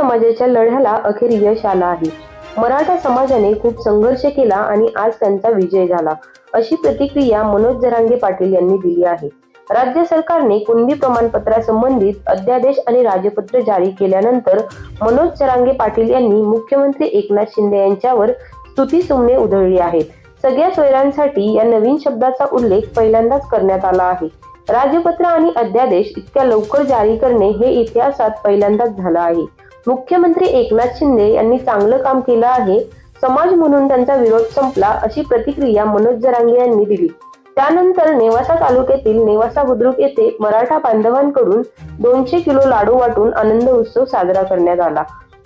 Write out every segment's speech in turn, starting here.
समाजाच्या लढ्याला अखेर यश आलं आहे. मराठा समाजाने खूप संघर्ष केला आणि आज त्यांचा विजय झाला अशी प्रतिक्रिया मनोज जरांगे पाटील यांनी दिली आहे. राज्य सरकारने कुणबी प्रमाणपत्रासंबंधित अध्यादेश आणि राजपत्र जारी केल्यानंतर मनोज जरांगे पाटील यांनी मुख्यमंत्री एकनाथ शिंदे यांच्यावर स्तुती सुमने उधळली आहेत. सगळ्या सोयऱ्यांसाठी या नवीन शब्दाचा उल्लेख पहिल्यांदाच करण्यात आला आहे. राजपत्र आणि अध्यादेश इतक्या लवकर जारी करणे हे इतिहासात पहिल्यांदाच झालं आहे. मुख्यमंत्री एकनाथ शिंदे यांनी चांगलं काम केलं आहे. समाज म्हणून त्यांचा विरोध संपला अशी प्रतिक्रिया मनोज जरांगे यांनी दिली. त्यानंतर नेवासा तालुक्यातील नेवासा बुद्रुक येथे मराठा बांधवांकडून दोनशे किलो लाडू वाटून आनंद उत्सव साजरा करण्यात आला.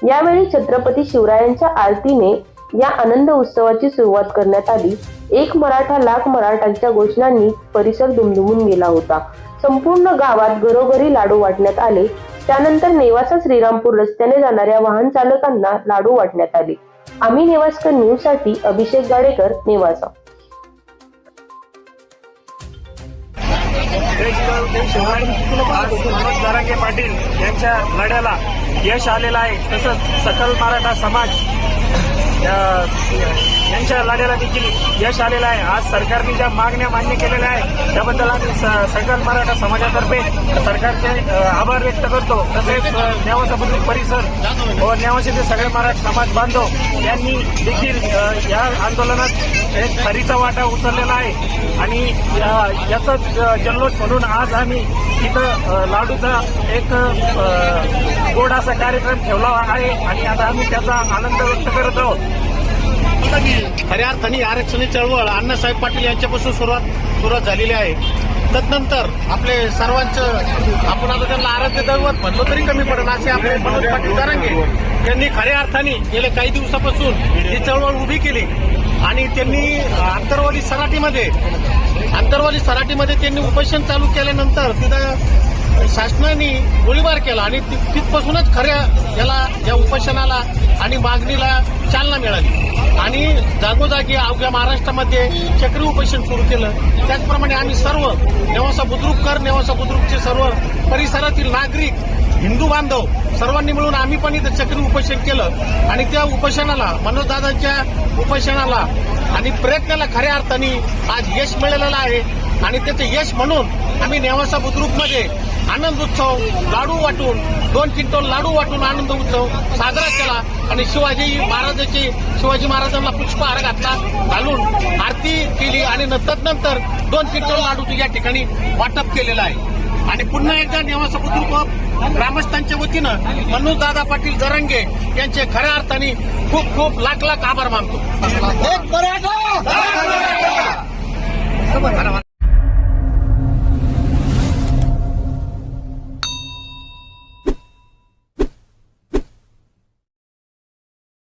यावेळी छत्रपती शिवरायांच्या आरतीने या आनंद उत्सवाची सुरुवात करण्यात आली. एक मराठा लाख मराठांच्या घोषणांनी परिसर दुमदुमून गेला होता. संपूर्ण गावात घरोघरी लाडू वाटण्यात आले. त्यानंतर नेवासा श्रीरामपूर रस्त्याने जाणाऱ्या वाहन चालकांना लाडू वाटण्यात आले. आम्ही नेवासकर न्यूजसाठी अभिषेक गाडेकर नेवासा. आज मनोज पाटील यांच्या लढ्याला यश आलेलं आहे. तसंच सकल मराठा समाज यांच्या लढ्याला देखील यश आलेलं आहे. आज सरकारने ज्या मागण्या मान्य केलेल्या आहेत त्याबद्दल आम्ही स- सकल मराठा समाजातर्फे सरकारचे आभार व्यक्त करतो. तसेच अ, बुद्रुक परिसर व नेवासाचे सगळे मराठा समाज बांधव यांनी देखील या आंदोलनात एक खरीचा वाटा उचललेला आहे. आणि याचाच जल्लोष म्हणून आज आम्ही इथं लाडूचा एक गोड असा कार्यक्रम ठेवला आहे. आणि आता आम्ही त्याचा आनंद व्यक्त करत आहोत. खऱ्या अर्थाने आरक्षणी चळवळ अण्णासाहेब पाटील यांच्यापासून सुरुवात सुरुवात झालेली आहे. तदनंतर आपले सर्वांचं आपण आता त्यांना आराध्य दैवत म्हणलो तरी कमी पडेल असे आपले मनोज पाटील जरांगे त्यांनी खऱ्या अर्थाने गेल्या काही दिवसापासून ही चळवळ उभी केली. आणि त्यांनी आंतरवाली सराटीमध्ये आंतरवाली सराटीमध्ये त्यांनी उपोषण चालू केल्यानंतर तिथं शासनाने गोळीबार केला आणि ति- तिथपासूनच खऱ्या याला या उपोषणाला आणि मागणीला चालना मिळाली. आणि जागोजागी अवघ्या महाराष्ट्रामध्ये चक्री उपोषण सुरू केलं. त्याचप्रमाणे आम्ही सर्व नेवासा बुद्रुककर नेवासा बुद्रुकचे सर्व परिसरातील नागरिक हिंदू बांधव सर्वांनी मिळून आम्ही पण इथं चक्री उपोषण केलं. आणि त्या उपोषणाला मनोजदादांच्या उपोषणाला आणि प्रयत्नाला खऱ्या अर्थाने आज यश मिळालेलं आहे. आणि त्याचं यश म्हणून आम्ही नेवासा बुद्रुकमध्ये आनंद उत्सव लाडू वाटून दोन क्विंटल लाडू वाटून आनंद उत्सव साजरा केला. आणि शिवाजी महाराजाची शिवाजी महाराजांना पुष्पहार घातला घालून आरती केली. आणि नंतर नंतर दोन क्विंटल लाडूचं या ठिकाणी वाटप केलेलं आहे. आणि पुन्हा एकदा नेवासा बुद्रुक ग्रामस्थांच्या वतीनं मनोज दादा पाटील जरंगे यांचे खऱ्या अर्थाने खूप खूप लाख लाख आभार मानतो.